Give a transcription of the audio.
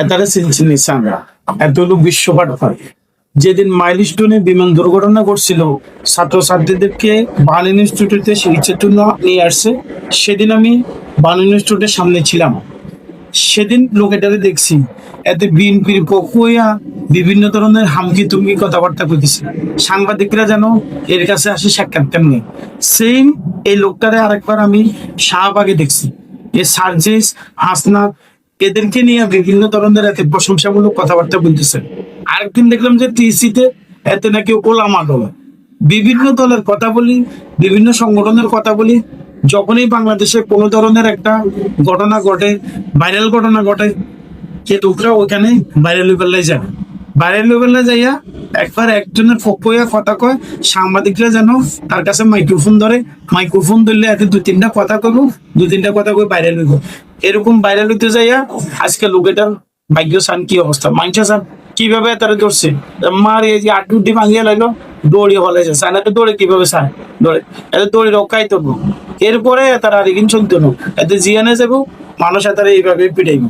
এতারে চিনচিনি সাঙ্গা এত লোক বিশ্বপাঠ যেদিন মাইলস্টোনে বিমান দুর্ঘটনা ঘটছিল, ছাত্রছাত্রীদেরকে বার্ন ইনস্টিটিউটে চিকিৎসার জন্য নিয়ে আসছে। সেদিন আমি বার্ন ইনস্টিটিউটের সামনে ছিলাম। সেদিন লোকেটারে দেখছি, এতে বিএনপির পক্ষ হইয়া বিভিন্ন ধরনের হামকি তুমকি কথাবার্তা কইতেছে। সাংবাদিকরা যেন এর কাছে আসে সাক্ষাৎকার নেই সেম এই লোকটারে আরেকবার আমি শাহবাগে দেখছি। এ সার্জিস হাসনাত এদেরকে নিয়ে বিভিন্ন ধরনের এতে প্রশংসামূলক কথাবার্তা বলতেছেন। আরেকদিন দেখলাম যে টিসিতে এতে নাকি ওলামা দল। বিভিন্ন দলের কথা বলি, বিভিন্ন সংগঠনের কথা বলি, যখনই বাংলাদেশে কোনো ধরনের একটা ঘটনা ঘটে ভাইরাল ঘটনা ঘটে সে লোকরা ওখানে ভাইরাল লেভেলে যায়। ভাইরাল লেভেলে যাইয়া একবার একজনের পক্ষ কথা কয়, সাংবাদিকরা যেন তার কাছে মাইক্রোফোন ধরে মাইক্রোফোন ধরলে এতে দু তিনটা কথা কইব দু তিনটা কথা কই ভাইরাল হইব। এরকম ভাইরাল হইতে যাইয়া আজকে লোকেটার ভাগ্য সান কি অবস্থা? মাইনছে সান কীভাবে তারা ধরছে? মার এই যে আটুটি ভাঙিয়া লাগল দৌড়িয়ে ফলাইছে সানাতে দৌড়ে কীভাবে সান দৌড়ে, এতে দৌড়ে রক্ষাই তো এরপরে তারা আর চলতো না এতে জিয়ানে যাব, মানুষ তারা এইভাবে পিটাইব।